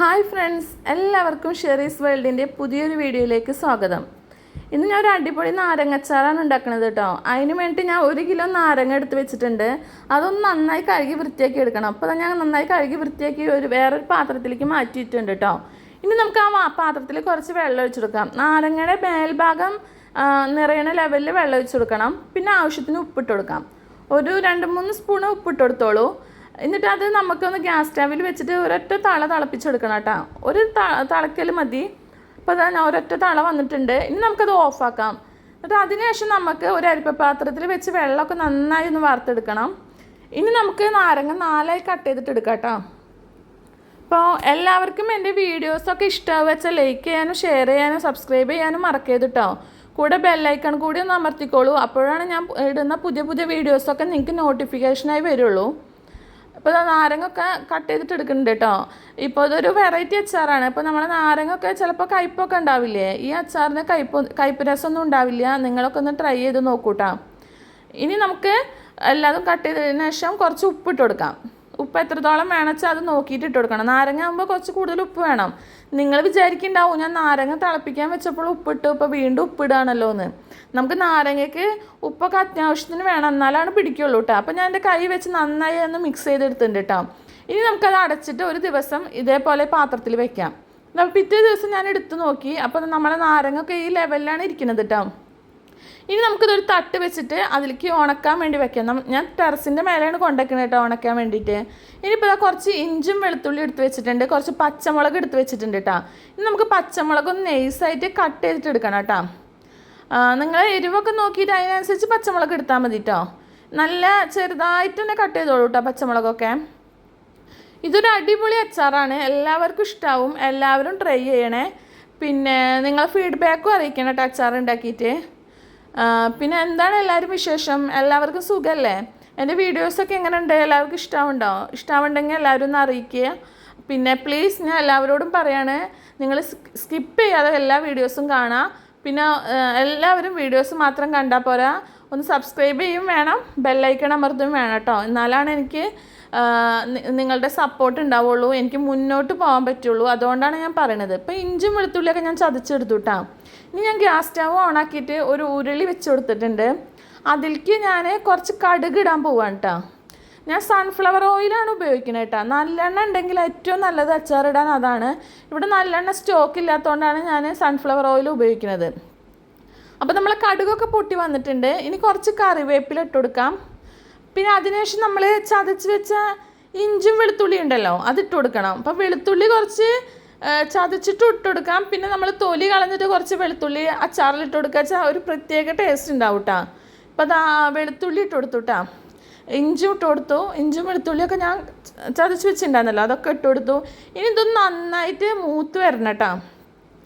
Hi friends എല്ലാവർക്കും ഷെറീസ് വേൾഡിന്റെ പുതിയൊരു വീഡിയോയിലേക്ക് സ്വാഗതം. ഇന്ന് ഞാൻ ഒരു അടിപൊളി നാരങ്ങച്ചാറാണ് ഉണ്ടാക്കുന്നത് കേട്ടോ അതിന് വേണ്ടി ഞാൻ ഒരു കിലോ നാരങ്ങ എടുത്ത് വെച്ചിട്ടുണ്ട്. അതൊന്ന് നന്നായി കഴുകി വൃത്തിയാക്കി എടുക്കണം. അപ്പോൾ ഞാൻ നന്നായി കഴുകി വൃത്തിയാക്കി ഒരു വേറൊരു പാത്രത്തിലേക്ക് മാറ്റിയിട്ടുണ്ട് കേട്ടോ ഇനി നമുക്ക് ആ പാത്രത്തിൽ കുറച്ച് വെള്ളം ഒഴിച്ചെടുക്കാം നാരങ്ങയുടെ മേൽഭാഗം നിറയണ ലെവലിൽ വെള്ളം ഒഴിച്ചു കൊടുക്കണം. പിന്നെ ആവശ്യത്തിന് ഉപ്പിട്ട് കൊടുക്കാം. ഒരു രണ്ട് മൂന്ന് സ്പൂണ് ഉപ്പിട്ട് കൊടുത്തോളൂ. എന്നിട്ട് അത് നമുക്കൊന്ന് ഗ്യാസ് സ്റ്റാവിൽ വെച്ചിട്ട് ഒരൊറ്റ തള തിളപ്പിച്ചെടുക്കണം കേട്ടോ. ഒരു തിളക്കൽ മതി. അപ്പോൾ അതാ ഞാൻ ഒരൊറ്റ തള വന്നിട്ടുണ്ട്. ഇനി നമുക്കത് ഓഫാക്കാം. എന്നിട്ട് അതിനുശേഷം നമുക്ക് ഒരു അരിപ്പ പാത്രത്തിൽ വെച്ച് വെള്ളമൊക്കെ നന്നായി ഒന്ന് വാർത്തെടുക്കണം ഇനി നമുക്ക് നാരങ്ങ നാലായി കട്ട് ചെയ്തിട്ട് എടുക്കാം കേട്ടോ. അപ്പോൾ എല്ലാവർക്കും എന്റെ വീഡിയോസൊക്കെ ഇഷ്ടമാവുക വെച്ചാൽ ലൈക്ക് ചെയ്യാനും ഷെയർ ചെയ്യാനും സബ്സ്ക്രൈബ് ചെയ്യാനും മറക്കരുത് കേട്ടോ. കൂടെ ബെല്ലൈക്കൺ കൂടി ഒന്ന് അമർത്തിക്കോളൂ. അപ്പോഴാണ് ഞാൻ ഇടുന്ന പുതിയ പുതിയ വീഡിയോസൊക്കെ നിങ്ങൾക്ക് നോട്ടിഫിക്കേഷനായി വരുള്ളൂ. ഇപ്പോൾ ദാ നാരങ്ങൊക്കെ കട്ട് ചെയ്തിട്ട് എടുക്കുന്നുണ്ട് കേട്ടോ ഇപ്പോൾ ഇതൊരു വെറൈറ്റി അച്ചാറാണ്. ഇപ്പോൾ നമ്മുടെ നാരങ്ങൊക്കെ ചിലപ്പോൾ കയ്പൊക്കെ ഉണ്ടാവില്ലേ? ഈ അച്ചാറിന് കയ്പ് കയ്പ് രസമൊന്നും ഉണ്ടാവില്ല. നിങ്ങളൊക്കെ ഒന്ന് ട്രൈ ചെയ്ത് നോക്കൂട്ടാ. ഇനി നമുക്ക് എല്ലാതും കട്ട് ചെയ്തതിന് ശേഷം കുറച്ച് ഉപ്പിട്ട് കൊടുക്കാം. ഉപ്പ് എത്രത്തോളം വേണം വെച്ചാൽ അത് നോക്കിയിട്ട് ഇട്ട് കൊടുക്കണം. നാരങ്ങ ആകുമ്പോൾ കുറച്ച് കൂടുതൽ ഉപ്പ് വേണം. നിങ്ങൾ വിചാരിക്കുന്നുണ്ടാവും ഞാൻ നാരങ്ങ തിളപ്പിക്കാൻ വെച്ചപ്പോൾ ഉപ്പിട്ട് ഇപ്പോൾ വീണ്ടും ഉപ്പിടുകയാണല്ലോ എന്ന് നമുക്ക് നാരങ്ങയ്ക്ക് ഉപ്പൊക്കെ അത്യാവശ്യത്തിന് വേണം എന്നാലാണ് പിടിക്കുള്ളൂ കേട്ടോ അപ്പോൾ ഞാൻ എന്റെ കൈ വെച്ച് നന്നായി ഒന്ന് മിക്സ് ചെയ്തെടുത്തിട്ടുണ്ട് കേട്ടോ ഇനി നമുക്കത് അടച്ചിട്ട് ഒരു ദിവസം ഇതേപോലെ പാത്രത്തിൽ വെക്കാം. പിറ്റേ ദിവസം ഞാൻ എടുത്തു നോക്കി. അപ്പോൾ നമ്മുടെ നാരങ്ങൊക്കെ ഈ ലെവലിലാണ് ഇരിക്കുന്നത് കേട്ടോ ഇനി നമുക്കിതൊരു തട്ട് വെച്ചിട്ട് അതിലേക്ക് ഉണക്കാൻ വേണ്ടി വെക്കാം. ഞാൻ ടെറസിന്റെ മേലെയാണ് കൊണ്ടുവയ്ക്കുന്നത് കേട്ടോ ഉണക്കാൻ വേണ്ടിയിട്ട്. ഇനിയിപ്പോൾ കുറച്ച് ഇഞ്ചും വെളുത്തുള്ളി എടുത്ത് വെച്ചിട്ടുണ്ട്. കുറച്ച് പച്ചമുളക് എടുത്ത് വെച്ചിട്ടുണ്ട് കേട്ടോ ഇനി നമുക്ക് പച്ചമുളക് ഒന്ന് നൈസായിട്ട് കട്ട് ചെയ്തിട്ട് എടുക്കണം കേട്ടോ നിങ്ങൾ എരിവൊക്കെ നോക്കിയിട്ട് അതിനനുസരിച്ച് പച്ചമുളക് എടുത്താൽ മതി കേട്ടോ നല്ല ചെറുതായിട്ട് തന്നെ കട്ട് ചെയ്തോളൂ കേട്ടോ പച്ചമുളകൊക്കെ. ഇതൊരു അടിപൊളി അച്ചാറാണ്. എല്ലാവർക്കും ഇഷ്ടാവും. എല്ലാവരും ട്രൈ ചെയ്യണേ. പിന്നെ നിങ്ങൾ ഫീഡ്ബാക്കും അറിയിക്കണം കേട്ടോ അച്ചാർ ഉണ്ടാക്കിയിട്ട്. പിന്നെ എന്താണ് എല്ലാവരും വിശേഷം? എല്ലാവർക്കും സുഖമല്ലേ എന്റെ വീഡിയോസൊക്കെ എങ്ങനെയുണ്ട്? എല്ലാവർക്കും ഇഷ്ടമുണ്ടോ ഇഷ്ടമുണ്ടെങ്കിൽ എല്ലാവരും ഒന്ന് അറിയിക്കുക. പിന്നെ പ്ലീസ് ഞാൻ എല്ലാവരോടും പറയാണ് നിങ്ങൾ സ്കിപ്പ് ചെയ്യാതെ എല്ലാ വീഡിയോസും കാണാം. പിന്നെ എല്ലാവരും വീഡിയോസ് മാത്രം കണ്ടാൽ പോരാ. ഒന്ന് സബ്സ്ക്രൈബ് ചെയ്യും വേണം. ബെല്ലൈക്കൺ അമർത്തും വേണം കേട്ടോ. എന്നാലാണ് എനിക്ക് നിങ്ങളുടെ സപ്പോർട്ട് ഉണ്ടാവുള്ളൂ. എനിക്ക് മുന്നോട്ട് പോകാൻ പറ്റുള്ളൂ. അതുകൊണ്ടാണ് ഞാൻ പറയണത്. ഇപ്പം ഇഞ്ചും വെളുത്തുള്ളിയൊക്കെ ഞാൻ ചതച്ചെടുത്തു കേട്ടോ. ഇനി ഞാൻ ഗ്യാസ് സ്റ്റവ് ഓണാക്കിയിട്ട് ഒരു ഉരുളി വെച്ച് കൊടുത്തിട്ടുണ്ട്. അതിലേക്ക് ഞാൻ കുറച്ച് കടുക് ഇടാൻ പോവാണ് കേട്ടോ ഞാൻ സൺഫ്ലവർ ഓയിലാണ് ഉപയോഗിക്കുന്നത് കേട്ടോ നല്ലെണ്ണ ഉണ്ടെങ്കിൽ ഏറ്റവും നല്ലത് അച്ചാറിടാൻ അതാണ്. ഇവിടെ നല്ലെണ്ണ സ്റ്റോക്ക് ഇല്ലാത്തതുകൊണ്ടാണ് ഞാൻ സൺഫ്ലവർ ഓയിൽ ഉപയോഗിക്കുന്നത്. അപ്പോൾ നമ്മൾ കടുകൊക്കെ പൊട്ടി വന്നിട്ടുണ്ട്. ഇനി കുറച്ച് കറിവേപ്പില ഇട്ട് കൊടുക്കാം. പിന്നെ അതിനുശേഷം നമ്മൾ ചതച്ച് വെച്ച ഇഞ്ചും വെളുത്തുള്ളി ഉണ്ടല്ലോ അത് കൊടുക്കണം. അപ്പോൾ വെളുത്തുള്ളി കുറച്ച് ചതച്ചിട്ട് ഇട്ട് കൊടുക്കാം പിന്നെ നമ്മൾ തൊലി കളഞ്ഞിട്ട് കുറച്ച് വെളുത്തുള്ളി അച്ചാറിൽ ഇട്ട് കൊടുക്കുക വെച്ചാൽ ഒരു പ്രത്യേക ടേസ്റ്റ് ഉണ്ടാവും കേട്ടോ അപ്പോൾ അതാ വെളുത്തുള്ളി ഇട്ട് കൊടുത്തു കേട്ടോ ഇഞ്ചും ഇട്ട് കൊടുത്തു ഇഞ്ചും വെളുത്തുള്ളിയൊക്കെ ഞാൻ ചതച്ച് വെച്ചിട്ടുണ്ടായിരുന്നല്ലോ അതൊക്കെ ഇട്ട് കൊടുത്തു ഇനി ഇതൊന്ന് നന്നായിട്ട് മൂത്ത് വരണം കേട്ടോ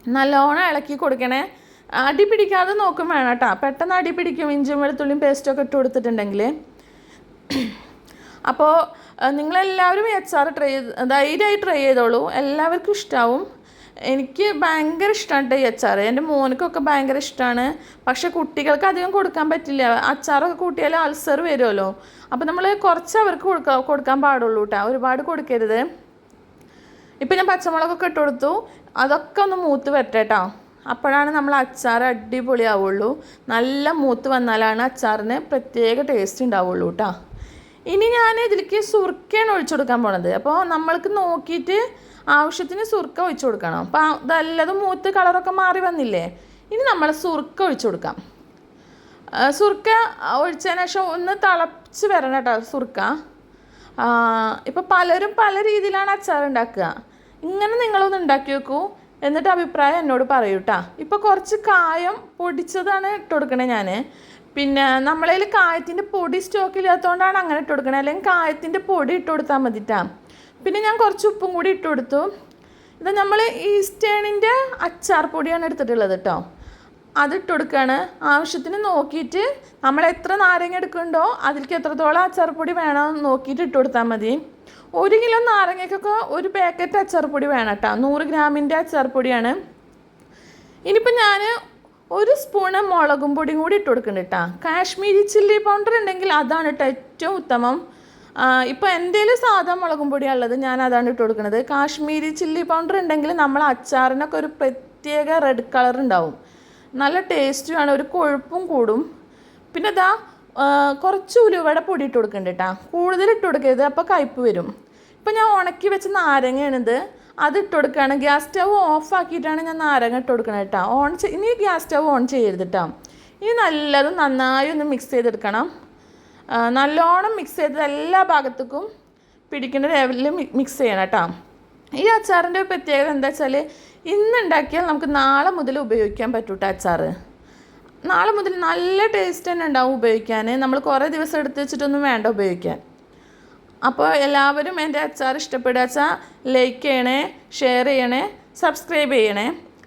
നല്ലോണം ഇളക്കി കൊടുക്കണേ. അടി പിടിക്കാതെ നോക്കും വേണം കേട്ടോ പെട്ടെന്ന് അടി പിടിക്കും ഇഞ്ചും വെളുത്തുള്ളിയും പേസ്റ്റൊക്കെ ഇട്ട് കൊടുത്തിട്ടുണ്ടെങ്കിൽ അപ്പോൾ നിങ്ങളെല്ലാവരും എച്ച് ആർ ട്രൈ ചെയ്ത് ധൈര്യമായി ട്രൈ ചെയ്തോളൂ. എല്ലാവർക്കും ഇഷ്ടാവും. എനിക്ക് ഭയങ്കര ഇഷ്ടമാണ് ഈ അച്ചാർ എന്റെ മോനക്കൊക്കെ ഭയങ്കര ഇഷ്ടമാണ് പക്ഷേ കുട്ടികൾക്ക് അധികം കൊടുക്കാൻ പറ്റില്ല. അച്ചാറൊക്കെ കൂട്ടിയാൽ അൾസർ വരുമല്ലോ അപ്പോൾ നമ്മൾ കുറച്ച് അവർക്ക് കൊടുക്കാൻ കൊടുക്കാൻ പാടുള്ളൂ കേട്ടോ ഒരുപാട് കൊടുക്കരുത്. ഇപ്പം ഞാൻ പച്ചമുളകൊക്കെ ഇട്ട് കൊടുത്തു. അതൊക്കെ ഒന്ന് മൂത്ത് വരട്ടെട്ടോ അപ്പോഴാണ് നമ്മൾ അച്ചാർ അടിപൊളിയാവുള്ളൂ. നല്ല മൂത്ത് വന്നാലാണ് അച്ചാറിന് പ്രത്യേക ടേസ്റ്റ് ഉണ്ടാവുള്ളൂ കേട്ടോ ഇനി ഞാൻ ഇതിലേക്ക് സുർക്കയാണ് ഒഴിച്ചു കൊടുക്കാൻ പോണത്. അപ്പോൾ നമ്മൾക്ക് നോക്കിയിട്ട് ആവശ്യത്തിന് സുർക്ക ഒഴിച്ചു കൊടുക്കണം. അപ്പോൾ ഇതല്ലതും മൂത്ത് കളറൊക്കെ മാറി വന്നില്ലേ? ഇനി നമ്മൾ സുർക്ക ഒഴിച്ചു കൊടുക്കാം. സുർക്ക ഒഴിച്ചതിന് ശേഷം ഒന്ന് തിളച്ച് വരണം കേട്ടോ സുർക്ക. ഇപ്പോൾ പലരും പല രീതിയിലാണ് അച്ചാർ ഉണ്ടാക്കുക. ഇങ്ങനെ നിങ്ങളൊന്ന് ഉണ്ടാക്കി വെക്കൂ എന്നിട്ട് അഭിപ്രായം എന്നോട് പറയൂ കേട്ടോ ഇപ്പോൾ കുറച്ച് കായം പൊടിച്ചതാണ് ഇട്ട് കൊടുക്കണേ ഞാൻ പിന്നെ നമ്മളതിൽ കായത്തിന്റെ പൊടി സ്റ്റോക്ക് ഇല്ലാത്തതുകൊണ്ടാണ് അങ്ങനെ ഇട്ട് കൊടുക്കണത് അല്ലെങ്കിൽ കായത്തിന്റെ പൊടി ഇട്ട് കൊടുത്താൽ മതിട്ടാ. പിന്നെ ഞാൻ കുറച്ച് ഉപ്പും കൂടി ഇട്ട് കൊടുത്തു. ഇത് നമ്മൾ ഈസ്റ്റേണിന്റെ അച്ചാർ പൊടിയാണ് എടുത്തിട്ടുള്ളത് കേട്ടോ അതിട്ട് കൊടുക്കുകയാണ് ആവശ്യത്തിന് നോക്കിയിട്ട് നമ്മൾ എത്ര നാരങ്ങ എടുക്കുന്നുണ്ടോ അതിലേക്ക് എത്രത്തോളം അച്ചാർപ്പൊടി വേണമെന്ന് നോക്കിയിട്ട് ഇട്ട് കൊടുത്താൽ മതി. ഒരു കിലോ നാരങ്ങയ്ക്കൊക്കെ ഒരു പാക്കറ്റ് അച്ചാർ പൊടി വേണം കേട്ടോ നൂറ് ഗ്രാമിന്റെ അച്ചാർപ്പൊടിയാണ് ഇനിയിപ്പോൾ ഞാൻ ഒരു സ്പൂണ് മുളകും പൊടിയും കൂടി ഇട്ട് കൊടുക്കുന്നുണ്ട് കേട്ടോ കാശ്മീരി ചില്ലി പൗഡർ ഉണ്ടെങ്കിൽ അതാണ് കേട്ടോ ഏറ്റവും ഉത്തമം. ഇപ്പോൾ എന്തേലും സാധാ മുളകും പൊടിയാണ് ഉള്ളത് ഞാൻ അതാണ് ഇട്ട് കൊടുക്കുന്നത് കാശ്മീരി ചില്ലി പൗഡർ ഉണ്ടെങ്കിൽ നമ്മൾ അച്ചാറിനൊക്കെ ഒരു പ്രത്യേക റെഡ് കളർ ഉണ്ടാവും. നല്ല ടേസ്റ്റുമാണ് ഒരു കൊഴുപ്പും കൂടും. പിന്നെ ഇതാ കുറച്ച് ഉലുവയുടെ പൊടി ഇട്ട് കൊടുക്കുന്നുണ്ട് കേട്ടോ കൂടുതൽ ഇട്ട് കൊടുക്കരുത് അപ്പോൾ കയ്പ്പ് വരും. ഇപ്പം ഞാൻ ഉണക്കി വെച്ച നാരങ്ങയാണിത്. അത് ഇട്ട് കൊടുക്കുകയാണ് ഗ്യാസ് സ്റ്റവ് ഓഫ് ആക്കിയിട്ടാണ് ഞാൻ നാരങ്ങ ഇട്ട് കൊടുക്കണത് കേട്ടോ ഓൺ ഇനി ഗ്യാസ് സ്റ്റവ് ഓൺ ചെയ്യരുത് കേട്ടോ ഇനി നല്ലതും നന്നായി ഒന്ന് മിക്സ് ചെയ്തെടുക്കണം. നല്ലോണം മിക്സ് ചെയ്തത് എല്ലാ ഭാഗത്തേക്കും പിടിക്കുന്ന ലെവലിൽ മിക്സ് ചെയ്യണം കേട്ടോ ഈ അച്ചാറിന്റെ ഒരു പ്രത്യേകത എന്താ വെച്ചാൽ ഇന്ന് ഉണ്ടാക്കിയാൽ നമുക്ക് നാളെ മുതൽ ഉപയോഗിക്കാൻ പറ്റൂട്ടോ അച്ചാർ നാളെ മുതൽ നല്ല ടേസ്റ്റ് തന്നെ ഉണ്ടാവും ഉപയോഗിക്കാൻ. നമ്മൾ കുറേ ദിവസം എടുത്ത് വെച്ചിട്ടൊന്നും വേണ്ട ഉപയോഗിക്കാൻ. അപ്പോൾ എല്ലാവരും എന്റെ അച്ചാർ ഇഷ്ടപ്പെടുക. അച്ചാർ ലൈക്ക് ചെയ്യണേ ഷെയർ ചെയ്യണേ സബ്സ്ക്രൈബ് ചെയ്യണേ.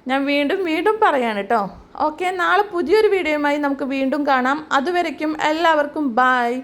ഞാൻ വീണ്ടും വീണ്ടും പറയാണ് കേട്ടോ ഓക്കെ നാളെ പുതിയൊരു വീഡിയോയുമായി നമുക്ക് വീണ്ടും കാണാം. അതുവരയ്ക്കും എല്ലാവർക്കും ബായ്